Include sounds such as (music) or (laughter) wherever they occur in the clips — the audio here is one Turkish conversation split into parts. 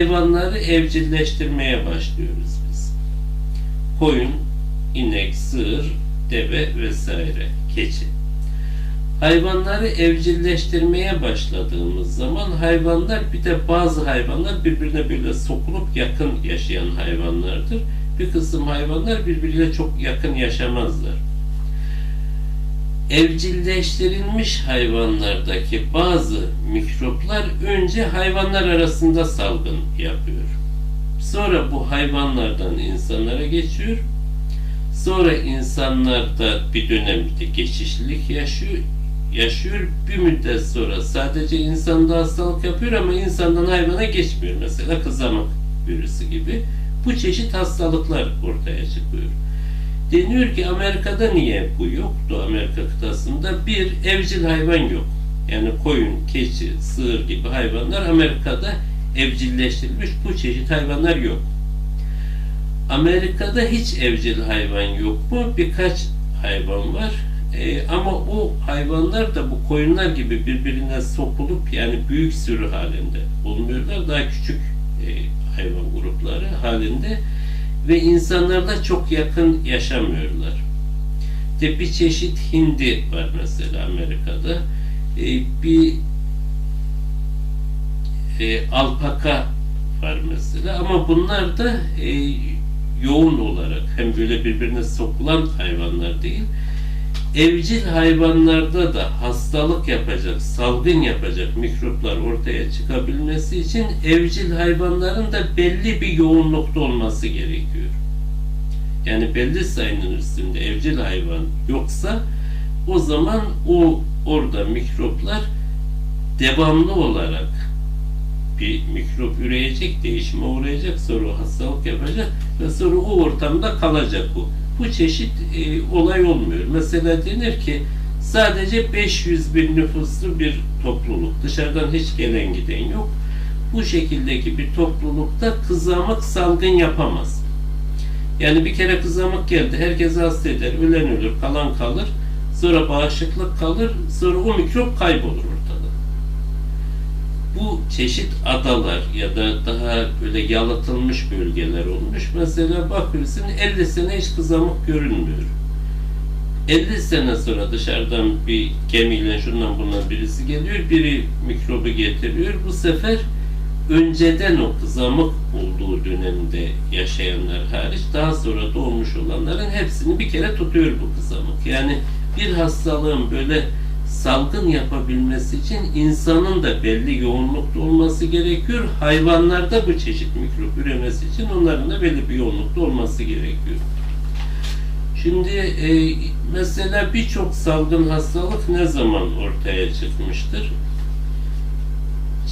hayvanları evcilleştirmeye başlıyoruz biz. Koyun, inek, sığır, deve vesaire, keçi. Hayvanları evcilleştirmeye başladığımız zaman hayvanlar bir de bazı hayvanlar birbirine böyle sokulup yakın yaşayan hayvanlardır. Bir kısım hayvanlar birbiriyle çok yakın yaşamazlar. Evcilleştirilmiş hayvanlardaki bazı mikroplar önce hayvanlar arasında salgın yapıyor. Sonra bu hayvanlardan insanlara geçiyor. Sonra insanlarda bir dönemde geçişlilik yaşıyor. Yaşıyor. Bir müddet sonra sadece insanda hastalık yapıyor ama insandan hayvana geçmiyor. Mesela kızamık virüsü gibi. Bu çeşit hastalıklar ortaya çıkıyor. Deniyor ki Amerika'da niye bu yok? Doğu Amerika kıtasında bir evcil hayvan yok. Yani koyun, keçi, sığır gibi hayvanlar Amerika'da evcilleştirilmiş bu çeşit hayvanlar yok. Amerika'da hiç evcil hayvan yok mu? Birkaç hayvan var. Ee, ama o hayvanlar da bu koyunlar gibi birbirine sokulup yani büyük sürü halinde olmuyorlar. Daha küçük e, hayvan grupları halinde ve insanlarla çok yakın yaşamıyorlar. İşte bir çeşit hindi var mesela Amerika'da. Ee, bir e, alpaka var mesela ama bunlar da e, yoğun olarak hem böyle birbirine sokulan hayvanlar değil evcil hayvanlarda da hastalık yapacak, salgın yapacak mikroplar ortaya çıkabilmesi için evcil hayvanların da belli bir yoğunlukta olması gerekiyor. Yani belli sayının üstünde evcil hayvan yoksa o zaman o orada mikroplar devamlı olarak bir mikrop üreyecek, değişime uğrayacak, sonra hastalık yapacak ve sonra o ortamda kalacak o. Bu çeşit e, olay olmuyor. Mesela denir ki sadece 500 bin nüfuslu bir topluluk, dışarıdan hiç gelen giden yok. Bu şekildeki bir toplulukta kızamık salgın yapamaz. Yani bir kere kızamık geldi, herkes hasta eder, ölen ölür, kalan kalır, sonra bağışıklık kalır, sonra o mikrop kaybolur. Bu çeşit adalar ya da daha böyle yalıtılmış bölgeler olmuş. Mesela bakıyorsun 50 sene hiç kızamık görünmüyor. 50 sene sonra dışarıdan bir gemiyle şundan bundan birisi geliyor, biri mikrobu getiriyor. Bu sefer önceden o kızamık olduğu dönemde yaşayanlar hariç daha sonra doğmuş olanların hepsini bir kere tutuyor bu kızamık. Yani bir hastalığın böyle salgın yapabilmesi için insanın da belli yoğunlukta olması gerekiyor. Hayvanlarda bu çeşit mikrop üremesi için onların da belli bir yoğunlukta olması gerekiyor. Şimdi e, mesela birçok salgın hastalık ne zaman ortaya çıkmıştır?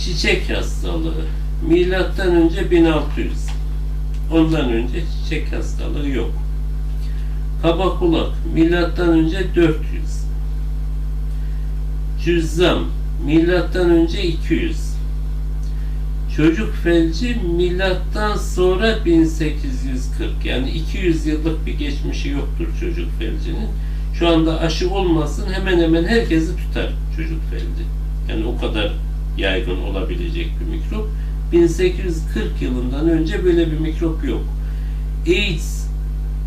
Çiçek hastalığı. Milattan önce 1600. Ondan önce çiçek hastalığı yok. Kaba kulak. Milattan önce 400. Cüzzam. Milattan önce 200. Çocuk felci milattan sonra 1840 yani 200 yıllık bir geçmişi yoktur çocuk felcinin. Şu anda aşı olmasın hemen hemen herkesi tutar çocuk felci. Yani o kadar yaygın olabilecek bir mikrop. 1840 yılından önce böyle bir mikrop yok. AIDS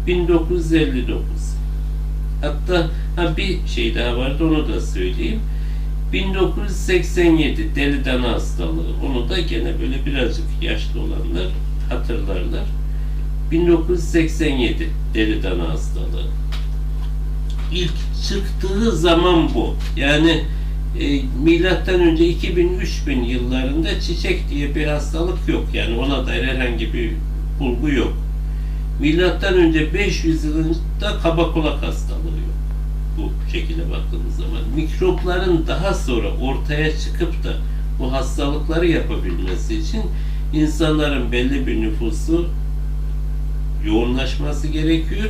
1959. Hatta ha bir şey daha vardı onu da söyleyeyim. 1987 deli dana hastalığı. Onu da gene böyle birazcık yaşlı olanlar hatırlarlar. 1987 deli dana hastalığı. İlk çıktığı zaman bu. Yani e, milattan önce 2000-3000 yıllarında çiçek diye bir hastalık yok. Yani ona dair herhangi bir bulgu yok. Milattan önce 500 yılında kaba kulak hastalığı yok. Bu şekilde baktığımız zaman. Mikropların daha sonra ortaya çıkıp da bu hastalıkları yapabilmesi için insanların belli bir nüfusu yoğunlaşması gerekiyor.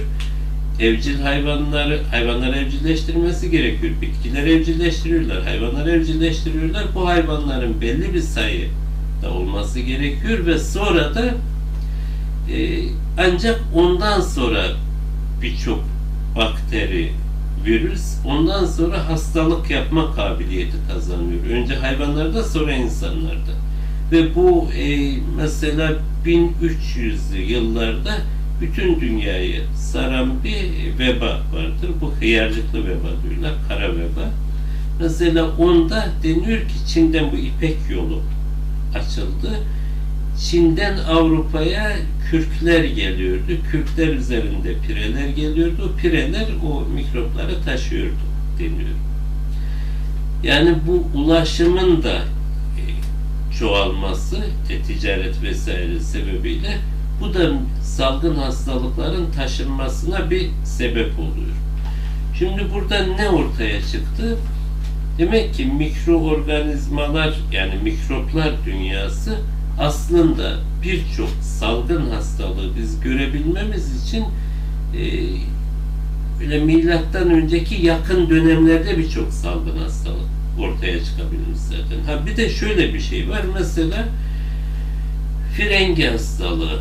Evcil hayvanları, hayvanları evcilleştirmesi gerekiyor. Bitkileri evcilleştiriyorlar, hayvanları evcilleştiriyorlar. Bu hayvanların belli bir sayıda olması gerekiyor ve sonra da e, ancak ondan sonra birçok bakteri, virüs ondan sonra hastalık yapma kabiliyeti kazanıyor. Önce hayvanlarda sonra insanlarda. Ve bu e, mesela 1300'lü yıllarda bütün dünyayı saran bir veba vardır. Bu hıyarcıklı veba diyorlar, kara veba. Mesela onda deniyor ki Çin'den bu İpek yolu açıldı. Çin'den Avrupa'ya kürkler geliyordu. Kürkler üzerinde pireler geliyordu. O pireler o mikropları taşıyordu deniyor. Yani bu ulaşımın da e, çoğalması, e, ticaret vesaire sebebiyle bu da salgın hastalıkların taşınmasına bir sebep oluyor. Şimdi burada ne ortaya çıktı? Demek ki mikroorganizmalar yani mikroplar dünyası aslında birçok salgın hastalığı biz görebilmemiz için e, milattan önceki yakın dönemlerde birçok salgın hastalık ortaya çıkabilmiş zaten. Ha bir de şöyle bir şey var. Mesela frengi hastalığı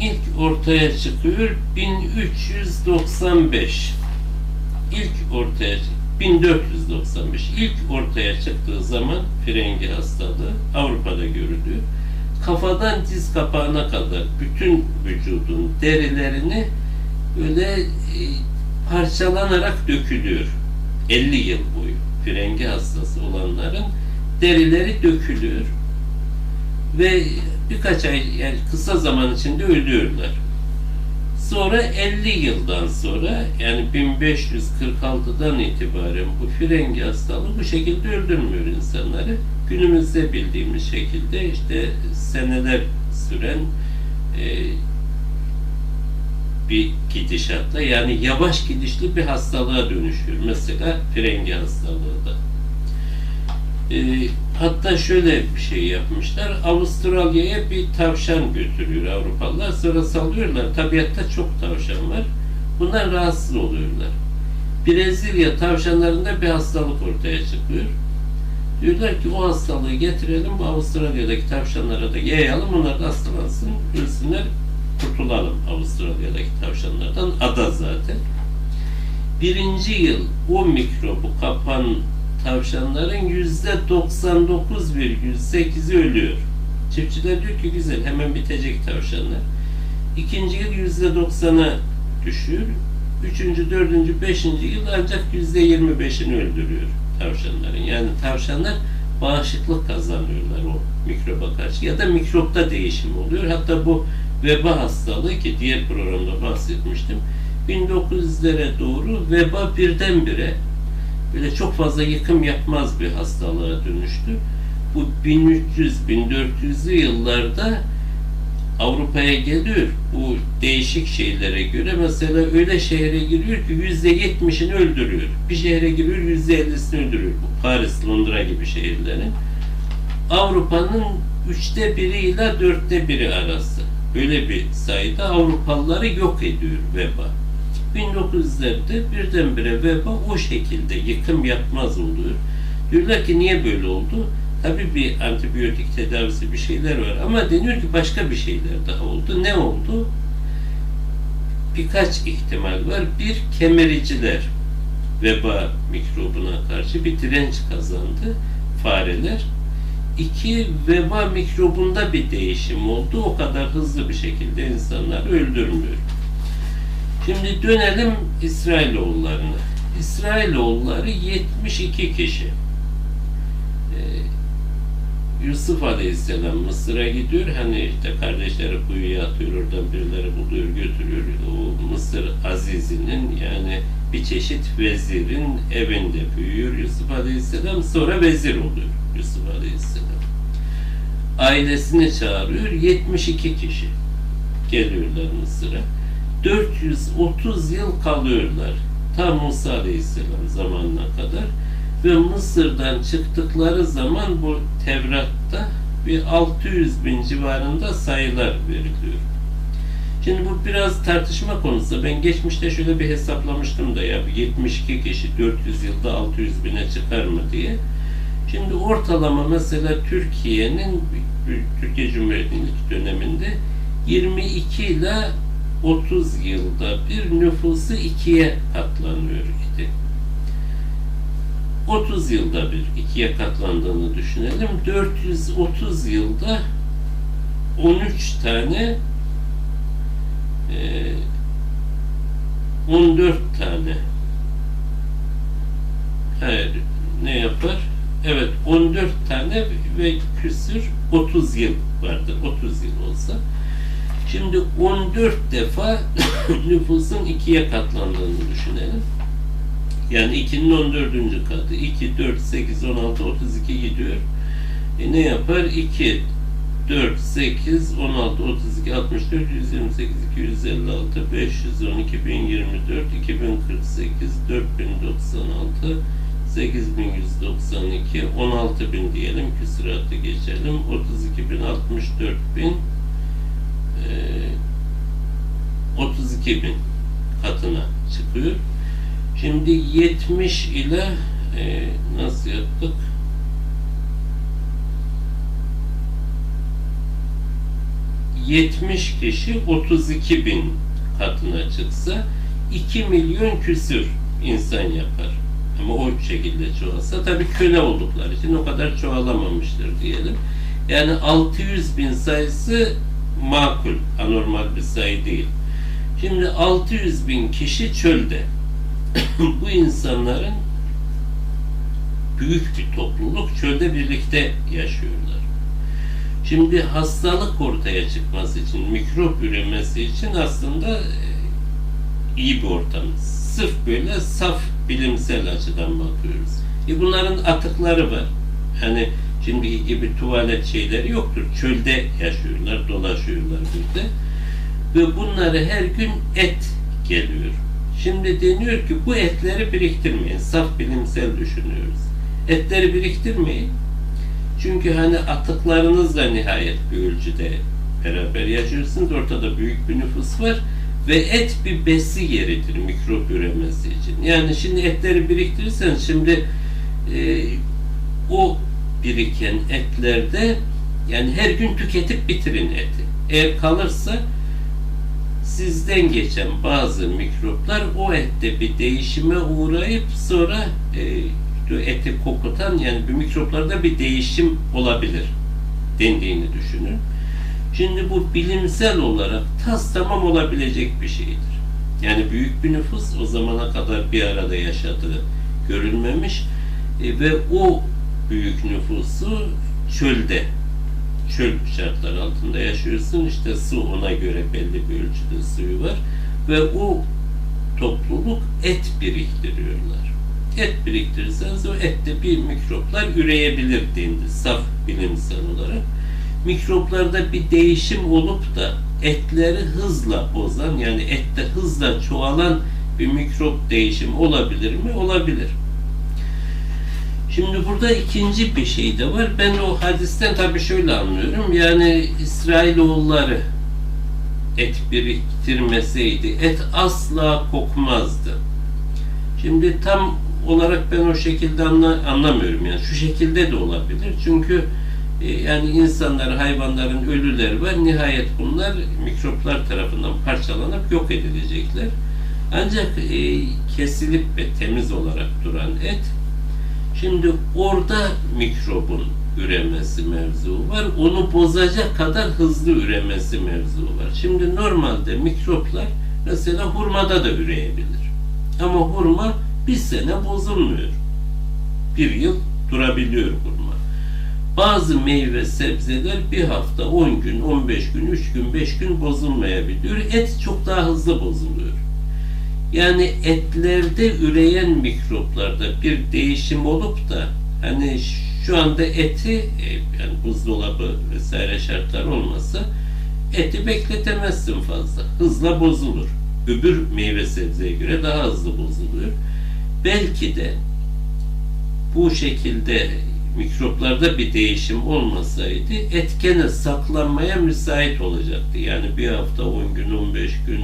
ilk ortaya çıkıyor 1395. İlk ortaya 1495 ilk ortaya çıktığı zaman frengi hastalığı Avrupa'da görülüyor. Kafadan diz kapağına kadar bütün vücudun derilerini böyle e, parçalanarak dökülüyor. 50 yıl boyu frengi hastası olanların derileri dökülüyor ve birkaç ay yani kısa zaman içinde ölüyorlar. Sonra 50 yıldan sonra yani 1546'dan itibaren bu frengi hastalığı bu şekilde öldürmüyor insanları. Günümüzde bildiğimiz şekilde işte seneler süren e, bir gidişatla yani yavaş gidişli bir hastalığa dönüşüyor. Mesela frengi hastalığı da. E, hatta şöyle bir şey yapmışlar. Avustralya'ya bir tavşan götürüyor Avrupalılar. Sonra salıyorlar. Tabiatta çok tavşan var. Bundan rahatsız oluyorlar. Brezilya tavşanlarında bir hastalık ortaya çıkıyor. Diyorlar ki o hastalığı getirelim Avustralya'daki tavşanlara da yayalım. Onlar da hastalansın, ölsünler, kurtulalım Avustralya'daki tavşanlardan. Ada zaten. Birinci yıl o mikrobu kapan tavşanların yüzde 99,8'i ölüyor. Çiftçiler diyor ki güzel hemen bitecek tavşanlar. İkinci yıl yüzde 90'a düşüyor. Üçüncü, dördüncü, beşinci yıl ancak yüzde 25'ini öldürüyor tavşanların. Yani tavşanlar bağışıklık kazanıyorlar o mikroba karşı ya da mikropta değişim oluyor. Hatta bu veba hastalığı ki diğer programda bahsetmiştim. 1900'lere doğru veba birdenbire böyle çok fazla yıkım yapmaz bir hastalığa dönüştü. Bu 1300-1400'lü yıllarda Avrupa'ya geliyor. Bu değişik şeylere göre mesela öyle şehre giriyor ki yüzde yetmişini öldürüyor. Bir şehre giriyor yüzde ellisini öldürüyor. Bu Paris, Londra gibi şehirlerin. Avrupa'nın üçte biri ile dörtte biri arası. Böyle bir sayıda Avrupalıları yok ediyor veba. 1900'lerde birdenbire veba o şekilde yıkım yapmaz oluyor. Diyorlar ki niye böyle oldu? Tabii bir antibiyotik tedavisi bir şeyler var ama deniyor ki başka bir şeyler daha oldu. Ne oldu? Birkaç ihtimal var. Bir, kemiriciler veba mikrobuna karşı bir direnç kazandı fareler. İki, veba mikrobunda bir değişim oldu. O kadar hızlı bir şekilde insanlar öldürmüyor. Şimdi dönelim İsrailoğullarına. İsrailoğulları 72 kişi. Yusuf Aleyhisselam Mısır'a gidiyor. Hani işte kardeşleri kuyuya atıyor, oradan birileri buluyor, götürüyor. O Mısır Aziz'inin yani bir çeşit vezirin evinde büyüyor Yusuf Aleyhisselam. Sonra vezir oluyor Yusuf Aleyhisselam. Ailesini çağırıyor. 72 kişi geliyorlar Mısır'a. 430 yıl kalıyorlar. Tam Musa Aleyhisselam zamanına kadar ve Mısır'dan çıktıkları zaman bu Tevrat'ta bir 600 bin civarında sayılar veriliyor. Şimdi bu biraz tartışma konusu. Ben geçmişte şöyle bir hesaplamıştım da ya 72 kişi 400 yılda 600 bine çıkar mı diye. Şimdi ortalama mesela Türkiye'nin Türkiye Cumhuriyeti'nin döneminde 22 ile 30 yılda bir nüfusu ikiye katlanıyor idi. 30 yılda bir ikiye katlandığını düşünelim. 430 yılda 13 tane e, 14 tane Hayır, ne yapar? Evet, 14 tane ve küsür 30 yıl vardır. 30 yıl olsa. Şimdi 14 defa (coughs) nüfusun ikiye katlandığını düşünelim. Yani 2'nin 14. katı. 2, 4, 8, 16, 32 gidiyor. E ne yapar? 2, 4, 8, 16, 32, 64, 128, 256, 512, 1024, 2048, 4096, 8192, 16000 diyelim küsuratı geçelim. 32000, 64000, e, 32000 katına çıkıyor. Şimdi 70 ile e, nasıl yaptık? ...70 kişi 32 bin katına çıksa 2 milyon küsür insan yapar. Ama o şekilde çoğalsa tabii köle oldukları için o kadar çoğalamamıştır diyelim. Yani 600 bin sayısı makul, anormal bir sayı değil. Şimdi 600 bin kişi çölde. Bu insanların büyük bir topluluk çölde birlikte yaşıyorlar. Şimdi hastalık ortaya çıkması için, mikrop üremesi için aslında iyi bir ortam. Sırf böyle saf bilimsel açıdan bakıyoruz. E bunların atıkları var. Hani şimdiki gibi tuvalet şeyleri yoktur. Çölde yaşıyorlar, dolaşıyorlar burada. Ve bunları her gün et geliyor. Şimdi deniyor ki bu etleri biriktirmeyin. Saf bilimsel düşünüyoruz. Etleri biriktirmeyin. Çünkü hani atıklarınızla nihayet bir ölçüde beraber yaşıyorsunuz. Ortada büyük bir nüfus var ve et bir besi yeridir mikrop üremesi için. Yani şimdi etleri biriktirirsen şimdi e, o biriken etlerde yani her gün tüketip bitirin eti. Eğer kalırsa sizden geçen bazı mikroplar o ette bir değişime uğrayıp sonra e, eti kokutan yani bir mikroplarda bir değişim olabilir dendiğini düşünün. Şimdi bu bilimsel olarak tas tamam olabilecek bir şeydir. Yani büyük bir nüfus o zamana kadar bir arada yaşadığı görülmemiş e, ve o büyük nüfusu çölde çöl şartlar altında yaşıyorsun. İşte su ona göre belli bir ölçüde suyu var ve o topluluk et biriktiriyorlar. Et biriktirirseniz o ette bir mikroplar üreyebilir dendi saf bilimsel olarak mikroplarda bir değişim olup da etleri hızla bozan yani ette hızla çoğalan bir mikrop değişimi olabilir mi? Olabilir. Şimdi burada ikinci bir şey de var. Ben o hadisten tabii şöyle anlıyorum. Yani İsrailoğulları et biriktirmeseydi et asla kokmazdı. Şimdi tam olarak ben o şekilde anla, anlamıyorum. Yani şu şekilde de olabilir. Çünkü e, yani insanlar, hayvanların ölüleri var. Nihayet bunlar mikroplar tarafından parçalanıp yok edilecekler. Ancak e, kesilip ve temiz olarak duran et şimdi orada mikrobun üremesi mevzu var. Onu bozacak kadar hızlı üremesi mevzu var. Şimdi normalde mikroplar mesela hurmada da üreyebilir. Ama hurma bir sene bozulmuyor. Bir yıl durabiliyor hurma. Bazı meyve sebzeler bir hafta, 10 gün, 15 gün, 3 gün, 5 gün bozulmayabiliyor. Et çok daha hızlı bozuluyor. Yani etlerde üreyen mikroplarda bir değişim olup da hani şu anda eti e, yani buzdolabı vesaire şartlar olmasa eti bekletemezsin fazla. Hızla bozulur. Öbür meyve sebzeye göre daha hızlı bozuluyor. Belki de bu şekilde mikroplarda bir değişim olmasaydı etkene saklanmaya müsait olacaktı. Yani bir hafta, 10 gün, 15 gün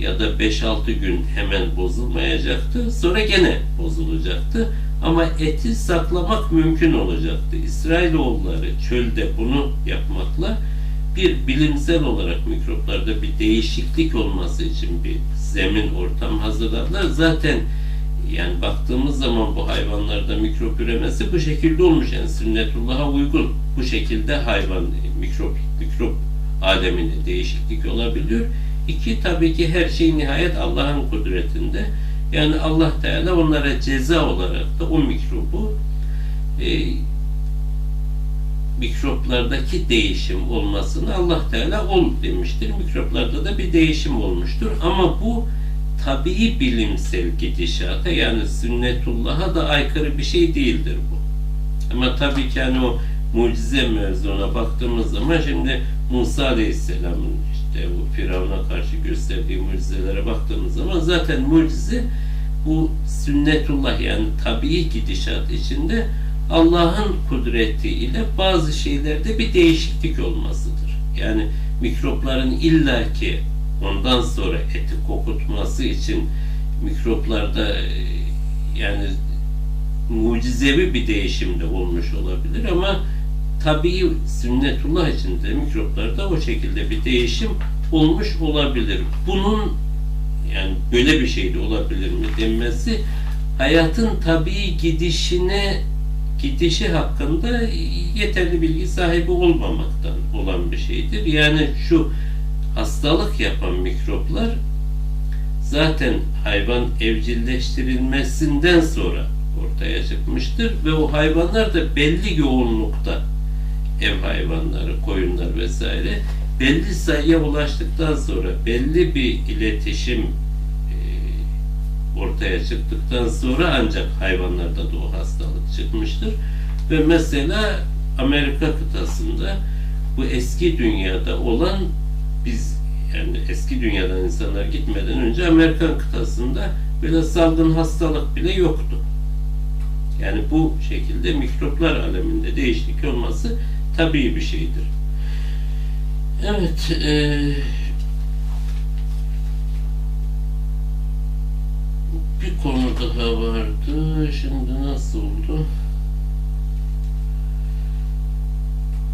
ya da 5-6 gün hemen bozulmayacaktı. Sonra gene bozulacaktı. Ama eti saklamak mümkün olacaktı. İsrailoğulları çölde bunu yapmakla bir bilimsel olarak mikroplarda bir değişiklik olması için bir zemin ortam hazırladılar. Zaten Yani baktığımız zaman bu hayvanlarda mikrop üremesi bu şekilde olmuş. Yani sünnetullah'a uygun. Bu şekilde hayvan mikrop mikrop aleminde değişiklik olabiliyor. İki tabii ki her şey nihayet Allah'ın kudretinde. Yani Allah Teala onlara ceza olarak da o mikrobu e, mikroplardaki değişim olmasını Allah Teala ol demiştir. Mikroplarda da bir değişim olmuştur. Ama bu tabii bilimsel gidişata yani sünnetullah'a da aykırı bir şey değildir bu. Ama tabii ki hani o mucize mevzuna baktığımız zaman şimdi Musa Aleyhisselam'ın işte bu Firavun'a karşı gösterdiği mucizelere baktığımız zaman zaten mucize bu sünnetullah yani tabii gidişat içinde Allah'ın kudreti ile bazı şeylerde bir değişiklik olmasıdır. Yani mikropların illaki ondan sonra eti kokutması için mikroplarda e, yani mucizevi bir değişim de olmuş olabilir ama tabii sünnetullah içinde mikroplarda o şekilde bir değişim olmuş olabilir. Bunun yani böyle bir şey de olabilir mi denmesi hayatın tabii gidişine gidişi hakkında yeterli bilgi sahibi olmamaktan olan bir şeydir. Yani şu hastalık yapan mikroplar zaten hayvan evcilleştirilmesinden sonra ortaya çıkmıştır ve o hayvanlar da belli yoğunlukta ev hayvanları, koyunlar vesaire belli sayıya ulaştıktan sonra belli bir iletişim e, ortaya çıktıktan sonra ancak hayvanlarda da o hastalık çıkmıştır. Ve mesela Amerika kıtasında bu eski dünyada olan biz yani eski dünyadan insanlar gitmeden önce Amerikan kıtasında böyle salgın hastalık bile yoktu. Yani bu şekilde mikroplar aleminde değişiklik olması tabii bir şeydir. Evet, eee bir konu daha vardı. Şimdi nasıl oldu?